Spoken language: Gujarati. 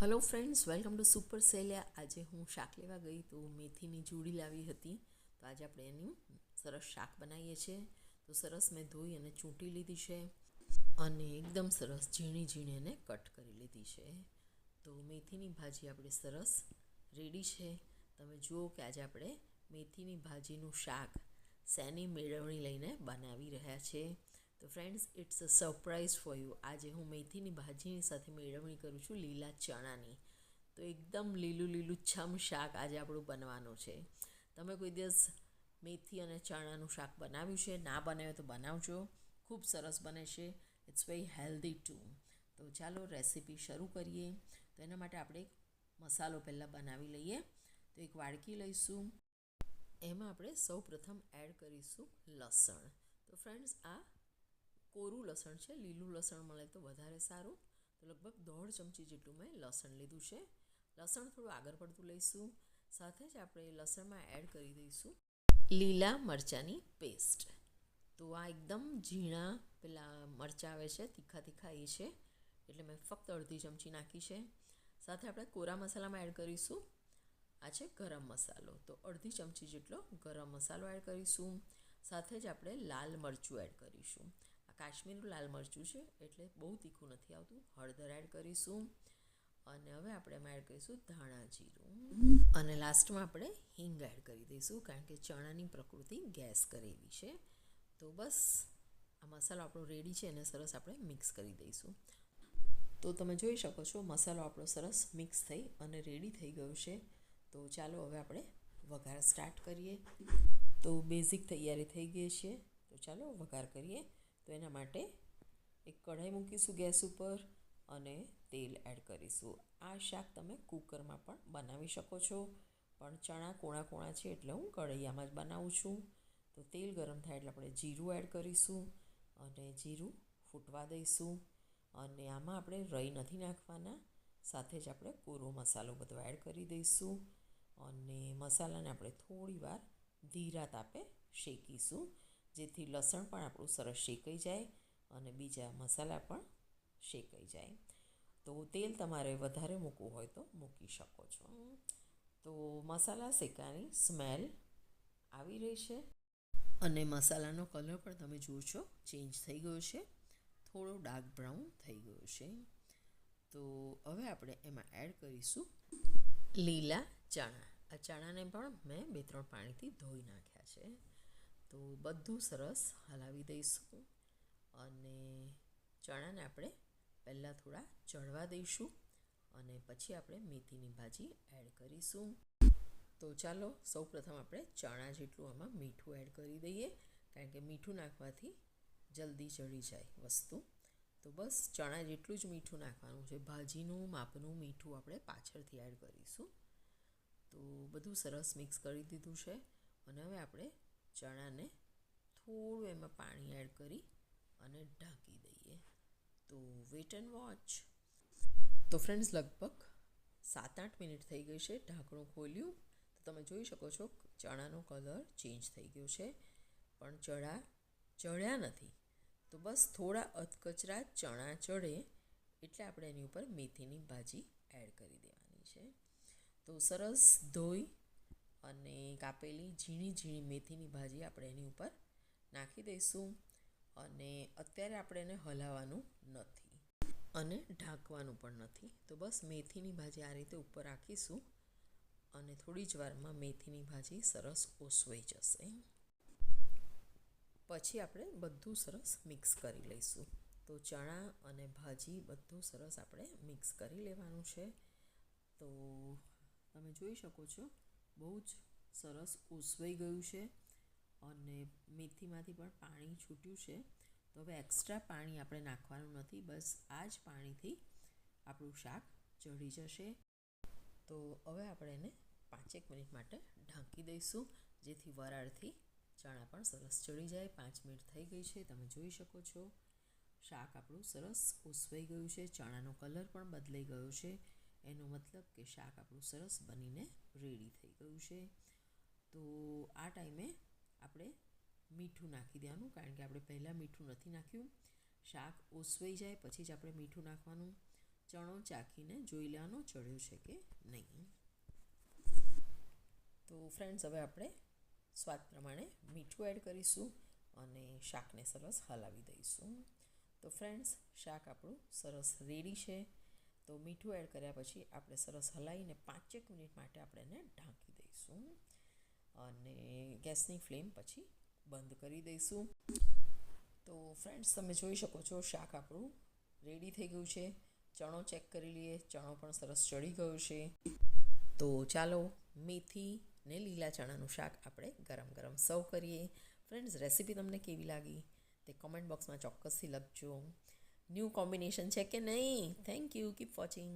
Hello friends welcome to super Celia આજે હું શાક લેવા ગઈ તો મેથીની જોડી લાવી હતી. તો આજે આપણે એનું સરસ શાક બનાવીએ છીએ. તો સરસ મેં ધોઈ અને ચૂંટી લીધી છે અને એકદમ સરસ ઝીણી ઝીણી એને કટ કરી લીધી છે. તો મેથીની ભાજી આપણે સરસ રેડી છે. તમે જુઓ કે આજે આપણે મેથીની ભાજીનું શાક શેની મેળવણી લઈને બનાવી રહ્યા છે. તો friends it's a surprise for you આજે હું મેથીની ભાજીની સાથે મેળવણી કરું છું લીલા ચણાની. તો એકદમ લીલું લીલું છમ શાક આજે આપણું બનવાનું છે. તમે કોઈ દિવસ મેથી અને ચણાનું શાક બનાવ્યું છે? ના બનાવ્યું તો બનાવજો. ખૂબ સરસ બને છે. ઇટ્સ વેરી હેલ્ધી ટુ તો ચાલો રેસીપી શરૂ કરીએ. તો એના માટે આપણે એક મસાલો પહેલાં બનાવી લઈએ. તો એક વાડકી લઈશું. એમાં આપણે સૌ પ્રથમ એડ કરીશું લસણ. તો ફ્રેન્ડ્સ આ કોરું લસણ છે, લીલું લસણ મળે તો વધારે સારું. તો લગભગ દોઢ ચમચી જેટલું મેં લસણ લીધું છે. લસણ થોડું આગળ પડતું લઈશું. સાથે જ આપણે લસણમાં એડ કરી દઈશું લીલા મરચાંની પેસ્ટ તો આ એકદમ ઝીણા પેલા મરચાં આવે છે, તીખા તીખા એ છે. એટલે મેં ફક્ત અડધી ચમચી નાખી છે. સાથે આપણે કોરા મસાલામાં એડ કરીશું. આ છે ગરમ મસાલો. તો અડધી ચમચી જેટલો ગરમ મસાલો એડ કરીશું. સાથે જ આપણે લાલ મરચું એડ કરીશું. કાશ્મીરનું લાલ મરચું છે, એટલે બહુ તીખું નથી આવતું. હળદર એડ કરીશું અને હવે આપણે એમાં એડ કરીશું ધાણા જીરું. અને લાસ્ટમાં આપણે હિંગ એડ કરી દઈશું, કારણ કે ચણાની પ્રકૃતિ ગેસ કરેલી છે. તો બસ, આ મસાલો આપણો રેડી છે, એને સરસ આપણે મિક્સ કરી દઈશું. તો તમે જોઈ શકો છો, મસાલો આપણો સરસ મિક્સ થઈ અને રેડી થઈ ગયો છે. તો ચાલો હવે આપણે વઘાર સ્ટાર્ટ કરીએ. તો બેઝિક તૈયારી થઈ ગઈ છે. તો ચાલો વઘાર કરીએ. તો એના માટે એક કઢાઈ મૂકીશું ગેસ ઉપર અને તેલ એડ કરીશું. આ શાક તમે કુકરમાં પણ બનાવી શકો છો. પણ ચણા કોણા કોણા છે એટલે હું કઢૈયામાં જ બનાવું છું. તો તેલ ગરમ થાય એટલે આપણે જીરું એડ કરીશું અને જીરું ફૂટવા દઈશું. અને આમાં આપણે રઈ નથી નાખવાના. સાથે જ આપણે કોરો મસાલો બધો એડ કરી દઈશું. અને મસાલાને આપણે થોડીવાર ધીરા તાપે શેકીશું. જેથી લસણ પણ આપણું સરસ શેકાઈ જાય અને બીજા મસાલા પણ શેકાઈ જાય. તો તેલ તમારે વધારે મૂકવું હોય તો મૂકી શકો છો. તો મસાલા શેકાની સ્મેલ આવી રહી છે અને મસાલાનો કલર પણ તમે જુઓ છો ચેન્જ થઈ ગયો છે. થોડો ડાર્ક બ્રાઉન થઈ ગયો છે. તો હવે આપણે એમાં એડ કરીશું લીલા ચણા. આ ચણાને પણ મેં બે ત્રણ પાણીથી ધોઈ નાખ્યા છે. બધું સરસ હલાવી દઈશું. અને ચણાને આપણે પહેલાં થોડા ચડવા દઈશું અને પછી આપણે મેથીની ભાજી એડ કરીશું. તો ચાલો સૌપ્રથમ આપણે ચણા જેટલું આમાં મીઠું એડ કરી દઈએ, કારણ કે મીઠું નાખવાથી જલ્દી ચડી જાય વસ્તુ. તો બસ ચણા જેટલું જ મીઠું નાખવાનું છે. ભાજીનું, માપનું મીઠું આપણે પાછળથી એડ કરીશું. તો બધું સરસ મિક્સ કરી દીધું છે. અને હવે આપણે ચણાને થોડું એમાં પાણી એડ કરી અને ઢાંકી દઈએ. તો વેટ એન્ડ વોચ તો ફ્રેન્ડ્સ લગભગ સાત આઠ મિનિટ થઈ ગઈ છે ઢાંકણું ખોલ્યું. તો તમે જોઈ શકો છો ચણાનો કલર ચેન્જ થઈ ગયો છે. પણ ચણા ચડ્યા નથી. તો બસ થોડા અધકચરા ચણા ચડે એટલે આપણે એની ઉપર મેથીની ભાજી એડ કરી દેવાની છે. તો સરસ ધોઈ અને કાપેલી ઝીણી ઝીણી મેથીની ભાજી આપણે એની ઉપર નાખી દઈશું અને અત્યારે આપણે એને હલાવવાનું નથી અને ઢાંકવાનું પણ નથી. તો બસ મેથીની ભાજી આ રીતે ઉપર રાખીશું અને થોડી જ વારમાં મેથીની ભાજી સરસ ઓસવાઈ જશે. પછી આપણે બધું સરસ મિક્સ કરી લઈશું. તો ચણા અને ભાજી બધું સરસ આપણે મિક્સ કરી લેવાનું છે. તો તમે જોઈ શકો છો, બહુ જ સરસ ઉસવાઈ ગયું છે. અને મેથીમાંથી પણ પાણી છૂટ્યું છે. તો હવે એક્સ્ટ્રા પાણી આપણે નાખવાનું નથી. બસ આ જ પાણીથી આપણું શાક ચડી જશે. તો હવે આપણે એને પાંચેક મિનિટ માટે ઢાંકી દઈશું, જેથી વરાળથી ચણા પણ સરસ ચડી જાય. પાંચ મિનિટ થઈ ગઈ છે, તમે જોઈ શકો છો. શાક આપણું સરસ ઉસવાઈ ગયું છે, ચણાનો કલર પણ બદલાઈ ગયો છે. એનો મતલબ કે શાક આપણું સરસ બનીને રેડી થઈ ગયું છે. તો આ ટાઈમે આપણે મીઠું નાખી દેવાનું, કારણ કે આપણે પહેલાં મીઠું નથી નાખ્યું. શાક ઓસવાઈ જાય, પછી જ આપણે મીઠું નાખવાનું. ચણો ચાખીને જોઈ લેવાનો, ચડ્યો છે કે નહીં. તો ફ્રેન્ડ્સ હવે આપણે સ્વાદ પ્રમાણે મીઠું એડ કરીશું અને શાકને સરસ હલાવી દઈશું. તો ફ્રેન્ડ્સ શાક આપણું સરસ રેડી છે. તો મીઠું એડ કર્યા પછી આપણે સરસ હલાવીને પાંચેક મિનિટ માટે આપણે એને ઢાંકી દઈશું. અને ગેસની ફ્લેમ પછી બંધ કરી દઈશું. તો ફ્રેન્ડ્સ, તમે જોઈ શકો છો શાક આપણું રેડી થઈ ગયું છે. ચણો ચેક કરી લઈએ. ચણો પણ સરસ ચડી ગયો છે. તો ચાલો મેથી ને લીલા ચણાનું શાક આપણે ગરમ ગરમ સર્વ કરીએ. ફ્રેન્ડ્સ, રેસીપી તમને કેવી લાગી તે કોમેન્ટ બોક્સમાં ચોક્કસથી લખજો. ન્યૂ કોમ્બિનેશન છે કે નહીં? Thank you. Keep watching.